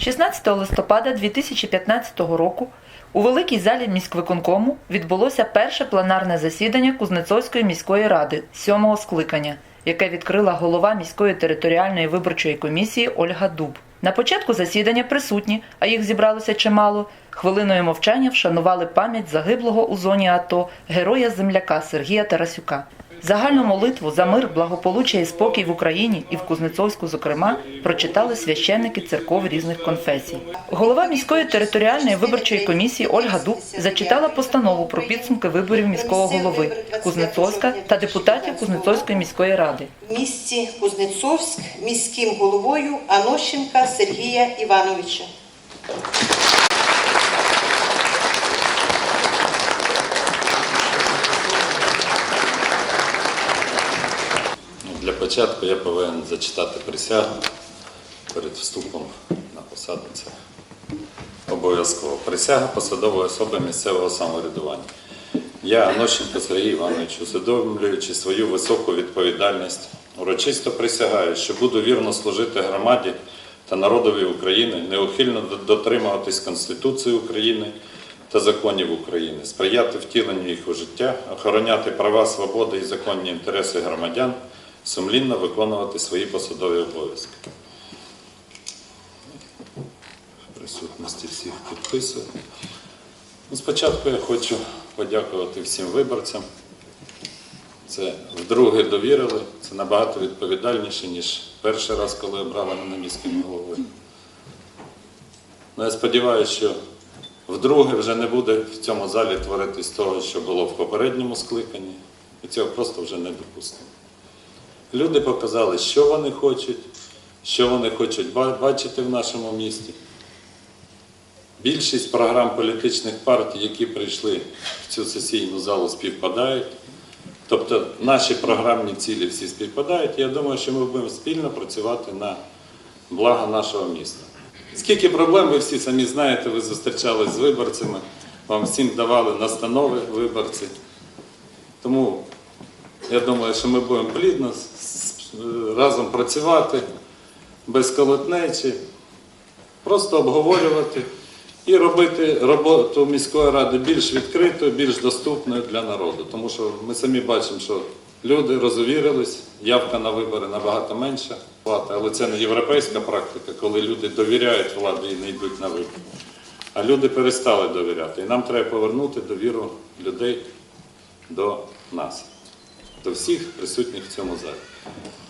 16 листопада 2015 року у великій залі міськвиконкому відбулося перше пленарне засідання Кузнецовської міської ради сьомого скликання, яке відкрила голова міської територіальної виборчої комісії Ольга Дуб. На початку засідання присутні, а їх зібралося чимало, хвилиною мовчання вшанували пам'ять загиблого у зоні АТО героя земляка Сергія Тарасюка. Загальну молитву за мир, благополуччя і спокій в Україні і в Кузнецовську, зокрема, прочитали священники церков різних конфесій. Голова міської територіальної виборчої комісії Ольга Дуб зачитала постанову про підсумки виборів міського голови Кузнецовська та депутатів Кузнецовської міської ради. в місті Кузнецовськ міським головою Анощенка Сергія Івановича. Ну, Для початку я повинен зачитати присягу перед вступом на посаду. Це обов'язково. Присяга посадової особи місцевого самоврядування. Я, Анощенко Сергій Іванович, усвідомлюючи свою високу відповідальність, урочисто присягаю, що буду вірно служити громаді та народові України, неухильно дотримуватись Конституції України та законів України, сприяти втіленню їх у життя, охороняти права, свободи і законні інтереси громадян, сумлінно виконувати свої посадові обов'язки. Присутності всіх підписую. Ну, спочатку я хочу подякувати всім виборцям. Це вдруге довірили, це набагато відповідальніше, ніж перший раз, коли обрали мене міським головою. Ну, я сподіваюся, що вдруге вже не буде в цьому залі творитись того, що було в попередньому скликанні, і цього просто вже не допустимо. Люди показали, що вони хочуть, що вони хочуть бачити в нашому місті. Більшість програм політичних партій, які прийшли в цю сесійну залу, співпадають. Тобто наші програмні цілі всі співпадають. Я думаю, що ми будемо спільно працювати на благо нашого міста. Скільки проблем, ви всі самі знаєте, ви зустрічались з виборцями, вам всім давали настанови виборці. Тому я думаю, що ми будемо плідно разом працювати без колотнечі, просто обговорювати і робити роботу міської ради більш відкритою, більш доступною для народу. Тому що ми самі бачимо, що люди розувірились, явка на вибори набагато менша. Але це не європейська практика, коли люди довіряють владі і не йдуть на вибори. А люди перестали довіряти. І нам треба повернути довіру людей до нас, до всіх присутніх в цьому залі.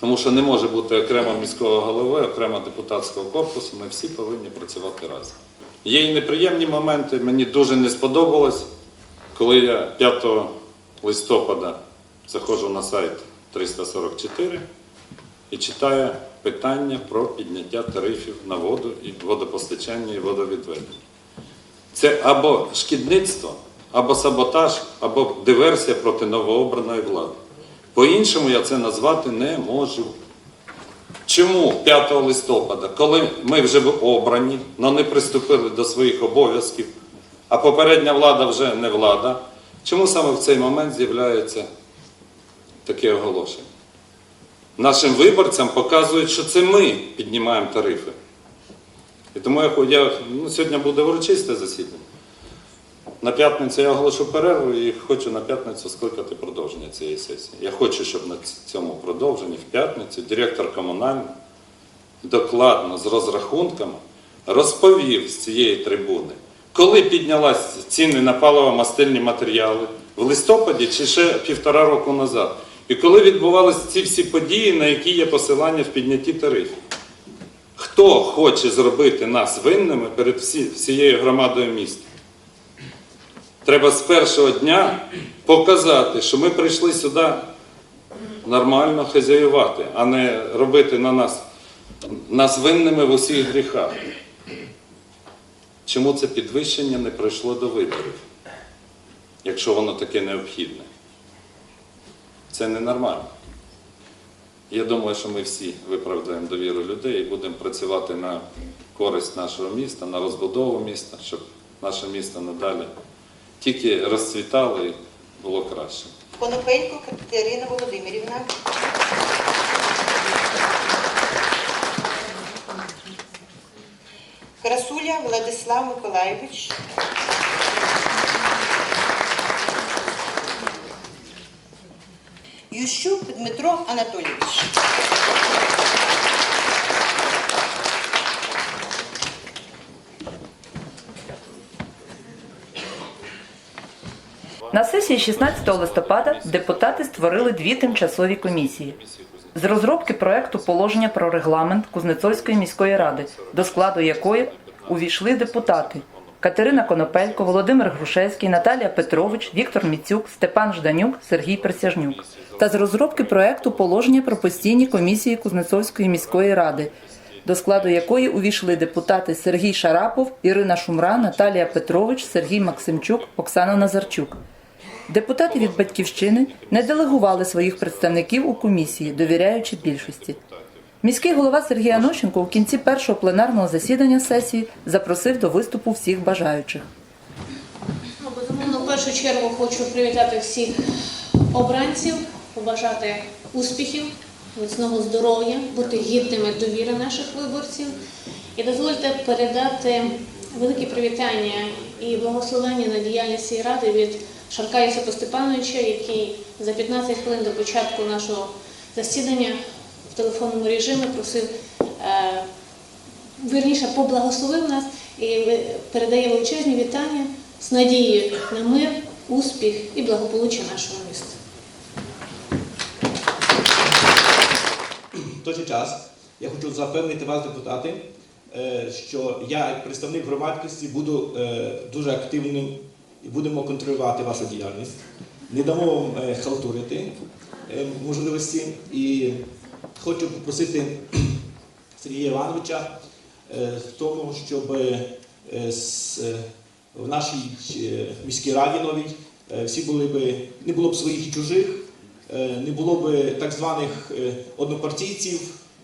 Тому що не може бути окремо міського голови, окремо депутатського корпусу, ми всі повинні працювати разом. Є і неприємні моменти, мені дуже не сподобалось, коли я 5 листопада заходжу на сайт 344 і читаю питання про підняття тарифів на воду і водопостачання і водовідведення. Це або шкідництво, або саботаж, або диверсія проти новообраної влади. По-іншому я це назвати не можу. Чому 5 листопада, коли ми вже обрані, але не приступили до своїх обов'язків, а попередня влада вже не влада, чому саме в цей момент з'являється таке оголошення? Нашим виборцям показують, що це ми піднімаємо тарифи. І тому я, я ну, сьогодні буде урочисте засідання. На п'ятницю я оголошу перерву і хочу на п'ятницю скликати продовження цієї сесії. Я хочу, щоб на цьому продовженні в п'ятницю директор комунальний докладно з розрахунками розповів з цієї трибуни, коли піднялась ціни на паливо-мастильні матеріали в листопаді чи ще півтора року назад. І коли відбувалися ці всі події, на які є посилання в піднятті тарифів. Хто хоче зробити нас винними перед всією громадою міста? Треба з першого дня показати, що ми прийшли сюди нормально хазяювати, а не робити на нас, нас винними в усіх гріхах. Чому це підвищення не прийшло до виборів, якщо воно таке необхідне? Це ненормально. Я думаю, що ми всі виправдаємо довіру людей і будемо працювати на користь нашого міста, на розбудову міста, щоб наше місто надалі тільки розцвітало і було краще. Конопенько Катерина Володимирівна. Красуля Владислав Миколайович, Ющук Дмитро Анатолійович. На сесії 16 листопада депутати створили дві тимчасові комісії з розробки проекту положення про регламент Кузнецовської міської ради, до складу якої увійшли депутати Катерина Конопелько, Володимир Грушевський, Наталія Петрович, Віктор Міцюк, Степан Жданюк, Сергій Присяжнюк, та з розробки проекту положення про постійні комісії Кузнецовської міської ради, до складу якої увійшли депутати Сергій Шарапов, Ірина Шумра, Наталія Петрович, Сергій Максимчук, Оксана Назарчук. Депутати від батьківщини не делегували своїх представників у комісії, довіряючи більшості. Міський голова Сергій Анощенко у кінці першого пленарного засідання сесії запросив до виступу всіх бажаючих. Ну, Безумовно, в першу чергу хочу привітати всіх обранців, побажати успіхів, міцного здоров'я, бути гідними довіри наших виборців. І дозвольте передати велике привітання і благословення на діяльність ради від Шарка Йосипа Степановича, який за 15 хвилин до початку нашого засідання в телефонному режимі просив е, вірніше поблагословив нас і передає величезні вітання з надією на мир, успіх і благополуччя нашого міста. В той же час я хочу запевнити вас, депутати, е, що я, як представник громадськості, буду е, дуже активним і будемо контролювати вашу діяльність. Не дамо вам е, халтурити е, можливості. І хочу попросити Сергія Івановича е, в тому, щоб в нашій міській раді новій всі були би, не було б своїх і чужих, не було б так званих однопартійців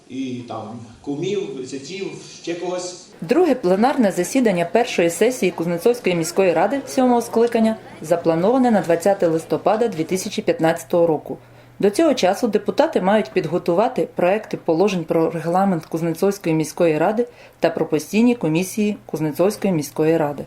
і там кумів, зятів, ще когось. Друге пленарне засідання першої сесії Кузнецовської міської ради сьомого скликання заплановане на 20 листопада 2015 року. До цього часу депутати мають підготувати проекти положень про регламент Кузнецовської міської ради та про постійні комісії Кузнецовської міської ради.